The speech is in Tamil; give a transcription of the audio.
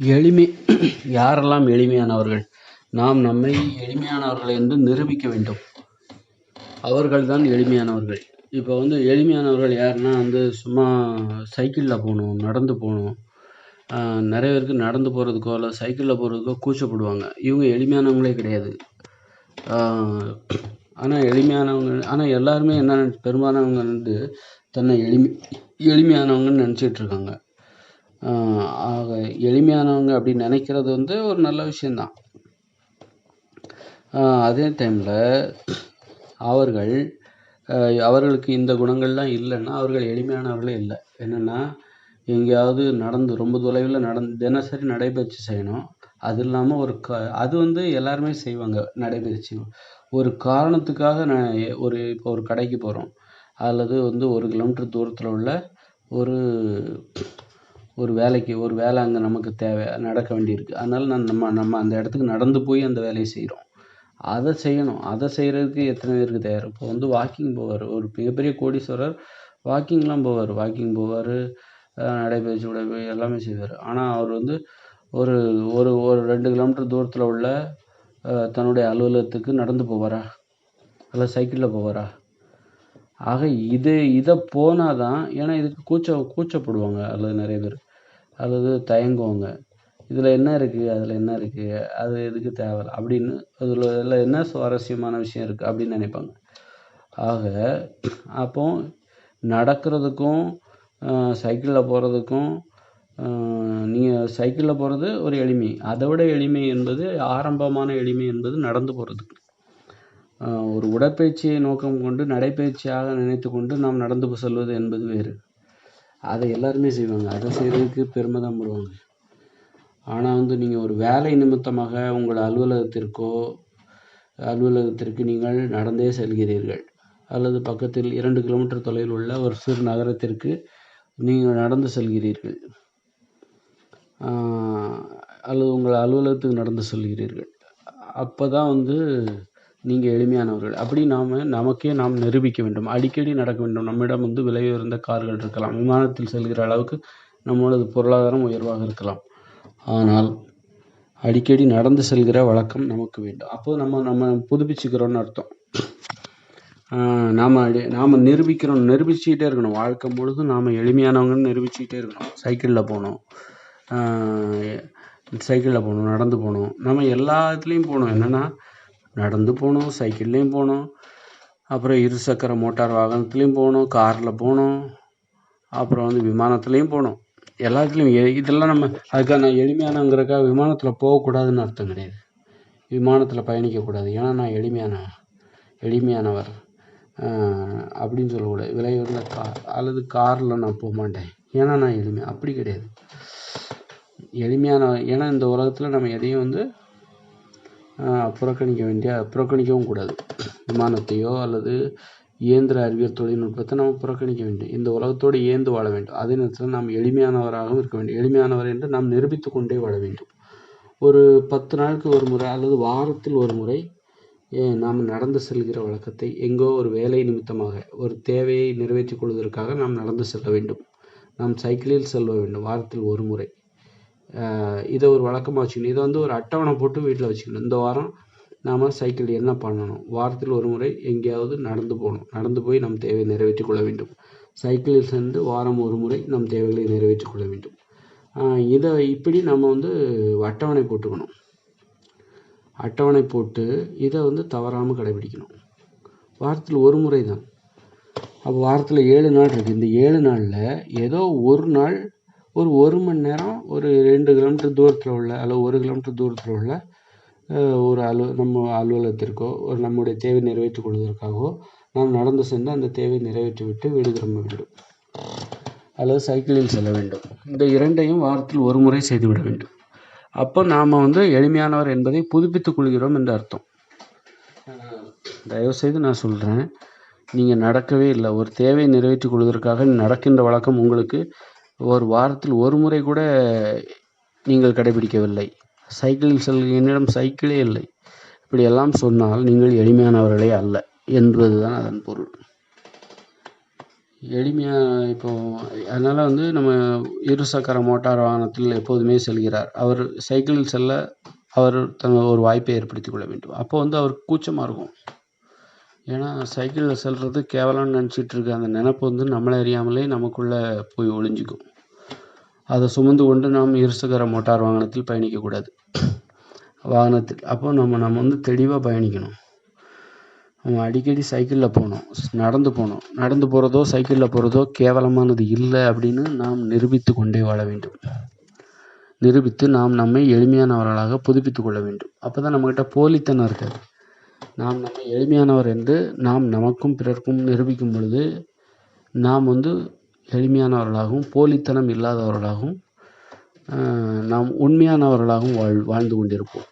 எளிமை யாரெல்லாம் எளிமையானவர்கள்? நாம் நம்மை எளிமையானவர்கள் என்று நிரூபிக்க வேண்டும். அவர்கள்தான் எளிமையானவர்கள். இப்போ வந்து எளிமையானவர்கள் யாருன்னா வந்து சும்மா சைக்கிளில் போகணும் நடந்து போகணும். நிறைய பேருக்கு நடந்து போகிறதுக்கோ இல்லை சைக்கிளில் போகிறதுக்கோ கூச்சப்படுவாங்க. இவங்க எளிமையானவங்களே கிடையாது. ஆனால் எளிமையானவங்க ஆனால் எல்லாருமே என்ன பெரும்பாலானவங்க வந்து தன்னை எளிமை எளிமையானவங்கன்னு நினச்சிட்டு இருக்காங்க. ஆக எளிமையானவங்க அப்படின்னு நினைக்கிறது வந்து ஒரு நல்ல விஷயந்தான் அதே டைமில் அவர்கள் அவர்களுக்கு இந்த குணங்கள்லாம் இல்லைன்னா அவர்கள் எளிமையானவர்களே இல்லை. என்னென்னா எங்கேயாவது நடந்து ரொம்ப தொலைவில் நடந்து தினசரி நடைபயிற்சி செய்யணும். அது இல்லாமல் ஒரு க அது வந்து எல்லாருமே செய்வாங்க நடைபயிற்சி. ஒரு காரணத்துக்காக நான் ஒரு இப்போ ஒரு கடைக்கு போகிறோம் அல்லது வந்து ஒரு கிலோமீட்டர் தூரத்தில் உள்ள ஒரு ஒரு வேலைக்கு ஒரு வேலை அங்கே நமக்கு தேவை நடக்க வேண்டியிருக்கு. அதனால நான் நம்ம நம்ம அந்த இடத்துக்கு நடந்து போய் அந்த வேலையை செய்கிறோம் அதை செய்யணும். அதை செய்கிறதுக்கு எத்தனை பேருக்கு தயார்? இப்போ வந்து வாக்கிங் போவார். ஒரு மிகப்பெரிய கோடீஸ்வரர் வாக்கிங்லாம் போவார். வாக்கிங் போவார் நடைபயிற்சி உடற்பயிற்சி எல்லாமே செய்வார். ஆனால் அவர் வந்து ஒரு ஒரு ஒரு ரெண்டு கிலோமீட்டர் தூரத்தில் உள்ள தன்னுடைய அலுவலகத்துக்கு நடந்து போவாரா? இல்லை சைக்கிளில் போவாரா? ஆக இது இதை போனால் தான் ஏன்னா இதுக்கு கூச்ச கூச்சப்படுவாங்க அல்லது நிறைய பேர். அல்லது தயங்குவாங்க. இதில் என்ன இருக்குது அதில் என்ன இருக்குது அது எதுக்கு தேவை? அப்படின்னு அதில் இதில் என்ன சுவாரஸ்யமான விஷயம் இருக்குது அப்படின்னு நினைப்பாங்க. ஆக அப்போ நடக்கிறதுக்கும் சைக்கிளில் போகிறதுக்கும் நீங்கள் சைக்கிளில் போகிறது ஒரு எளிமை. அதை விட எளிமை என்பது ஆரம்பமான எளிமை என்பது நடந்து போகிறதுக்கு ஒரு உடற்பயிற்சியை நோக்கம் கொண்டு நடைப்பயிற்சியாக நினைத்து கொண்டு நாம் நடந்து செல்வது என்பது வேறு. அதை எல்லாருமே செய்வாங்க. அதை செய்கிறதுக்கு பெருமை தான் படுவாங்க. ஆனால் வந்து நீங்கள் ஒரு வேலை நிமித்தமாக உங்கள் அலுவலகத்திற்கோ அலுவலகத்திற்கு நீங்கள் நடந்தே செல்கிறீர்கள். அல்லது பக்கத்தில் இரண்டு கிலோமீட்டர் தொலைவில் உள்ள ஒரு சிறு நகரத்திற்கு நீங்கள் நடந்து செல்கிறீர்கள். அல்லது உங்கள் அலுவலகத்துக்கு நடந்து செல்கிறீர்கள். அப்போ தான் வந்து நீங்கள் எளிமையானவர்கள். அப்படி நாம் நமக்கே நாம் நிரூபிக்க வேண்டும். அடிக்கடி நடக்க வேண்டும். நம்மிடம் வந்து விலை உயர்ந்த கார்கள் இருக்கலாம். விமானத்தில் செல்கிற அளவுக்கு நம்மளது பொருளாதாரம் உயர்வாக இருக்கலாம். ஆனால் அடிக்கடி நடந்து செல்கிற வழக்கம் நமக்கு வேண்டும். அப்போது நம்ம நம்ம புதுப்பிச்சுக்கிறோன்னு அர்த்தம். நாம் அடி நாம் நிரூபிக்கிறோம். நிரூபிச்சுக்கிட்டே இருக்கணும். வாழ்க்கை முழுதும் நாம் எளிமையானவங்கன்னு நிரூபிச்சுக்கிட்டே இருக்கணும். சைக்கிளில் போகணும். சைக்கிளில் போகணும். நடந்து போகணும். நம்ம எல்லா இதுலேயும் போகணும். என்னென்னா நடந்து போகணும் சைக்கிள்லேயும் போகணும் அப்புறம் இருசக்கர மோட்டார் வாகனத்துலேயும் போகணும் காரில் போகணும் அப்புறம் வந்து விமானத்துலேயும் போகணும் எல்லாத்துலேயும் இதெல்லாம் நம்ம அதுக்காக நான் எளிமையானவங்கிறக்காக விமானத்தில் போகக்கூடாதுன்னு அர்த்தம் கிடையாது. விமானத்தில் பயணிக்கக்கூடாது. ஏன்னா நான் எளிமையான எளிமையானவர். அப்படின்னு சொல்லக்கூடாது. விலை கார் அல்லது காரில் நான் போக மாட்டேன். ஏன்னா நான் எளிமை அப்படி கிடையாது. எளிமையான ஏன்னா இந்த உலகத்தில் நம்ம எதையும் வந்து புறக்கணிக்க வேண்டிய புறக்கணிக்கவும் கூடாது. விமானத்தையோ அல்லது இயந்திர அறிவியல் தொழில்நுட்பத்தை நம்ம புறக்கணிக்க வேண்டும். இந்த உலகத்தோடு இயந்து வாழ வேண்டும். அதே நேரத்தில் நாம் எளிமையானவராகவும் இருக்க வேண்டும். எளிமையானவர் என்று நாம் நிரூபித்து கொண்டே வாழ வேண்டும். ஒரு பத்து நாளுக்கு ஒரு முறை அல்லது வாரத்தில் ஒரு முறை நாம் நடந்து செல்கிற வழக்கத்தை எங்கோ ஒரு வேலை நிமித்தமாக ஒரு தேவையை நிறைவேற்றிக் கொள்வதற்காக நாம் நடந்து செல்ல வேண்டும். நாம் சைக்கிளில் செல்ல வேண்டும். வாரத்தில் ஒரு முறை. இதை ஒரு வழக்கமாக வச்சுக்கணும். இதை வந்து ஒரு அட்டவணை போட்டு வீட்டில் வச்சுக்கணும். இந்த வாரம் நாம் சைக்கிள் என்ன பண்ணணும்? வாரத்தில் ஒரு முறை எங்கேயாவது நடந்து போகணும். நடந்து போய் நம் தேவையை நிறைவேற்றிக் கொள்ள வேண்டும். சைக்கிளில் சென்று வாரம் ஒரு முறை நம் தேவைகளை நிறைவேற்றிக் கொள்ள வேண்டும். இதை இப்படி நம்ம வந்து அட்டவணை போட்டுக்கணும். அட்டவணை போட்டு இதை வந்து தவறாமல் கடைபிடிக்கணும். வாரத்தில் ஒரு முறை தான். அப்போ வாரத்தில் ஏழு நாள் இருக்குது இந்த ஏழு நாளில் ஏதோ ஒரு நாள் ஒரு ஒரு மணி நேரம் ஒரு ரெண்டு கிலோமீட்டர் தூரத்தில் உள்ள அல்லது ஒரு கிலோமீட்டர் தூரத்தில் உள்ள ஒரு அலு நம்ம அலுவலகத்திற்கோ ஒரு நம்முடைய தேவை நிறைவேற்றிக் கொள்வதற்காகவோ நாம் நடந்து சென்று அந்த தேவையை நிறைவேற்றிவிட்டு வீடு திரும்ப வேண்டும். அல்லது சைக்கிளில் செல்ல வேண்டும். இந்த இரண்டையும் வாரத்தில் ஒரு முறை செய்துவிட வேண்டும். அப்போ நாம் வந்து எளிமையானவர் என்பதை புதுப்பித்துக் கொள்கிறோம் என்று அர்த்தம். தயவுசெய்து நான் சொல்கிறேன் நீங்கள் நடக்கவே இல்லை. ஒரு தேவையை நிறைவேற்றிக் கொள்வதற்காக நடக்கின்ற வழக்கம் உங்களுக்கு ஒரு வாரத்தில் ஒரு முறை கூட நீங்கள் கடைபிடிக்கவில்லை. சைக்கிளில் செல்ல என்னிடம் சைக்கிளே இல்லை. இப்படியெல்லாம் சொன்னால் நீங்கள் எளிமையானவர்களே அல்ல என்பதுதான் அதன் பொருள். எளிமையாக இப்போ அதனால் வந்து நம்ம இருசக்கர மோட்டார் வாகனத்தில் எப்போதுமே செல்கிறார். அவர் சைக்கிளில் செல்ல அவர் தன் ஒரு வாய்ப்பை ஏற்படுத்தி கொள்ள வேண்டும். அப்போ வந்து அவருக்கு கூச்சமாக இருக்கும். ஏன்னா சைக்கிளில் செல்வது கேவலம்னு நினச்சிட்டு இருக்க அந்த நினப்பு வந்து நம்மளை அறியாமலே நமக்குள்ளே போய் ஒளிஞ்சிக்கும். அதை சுமந்து கொண்டு நாம் இருசக்கர மோட்டார் வாகனத்தில் பயணிக்கக்கூடாது. வாகனத்தில் அப்போ நம்ம நம்ம வந்து தெளிவாக பயணிக்கணும். நம்ம அடிக்கடி சைக்கிளில் போகணும். நடந்து போகணும். நடந்து போகிறதோ சைக்கிளில் போகிறதோ கேவலமானது இல்லை அப்படின்னு நாம் நிரூபித்து கொண்டே வாழ வேண்டும். நிரூபித்து நாம் நம்மை எளிமையானவர்களாக புதுப்பித்து கொள்ள வேண்டும். அப்போ தான் நம்மக்கிட்ட போலித்தனம் இருக்காது. நாம் நம்மை எளிமையானவர் என்று நாம் நமக்கும் பிறர்க்கும் நிரூபிக்கும் பொழுது நாம் வந்து எளிமையானவர்களாகவும் போலித்தனம் இல்லாதவர்களாகவும் நாம் உண்மையானவர்களாகவும் வாழ் வாழ்ந்து கொண்டிருப்போம்.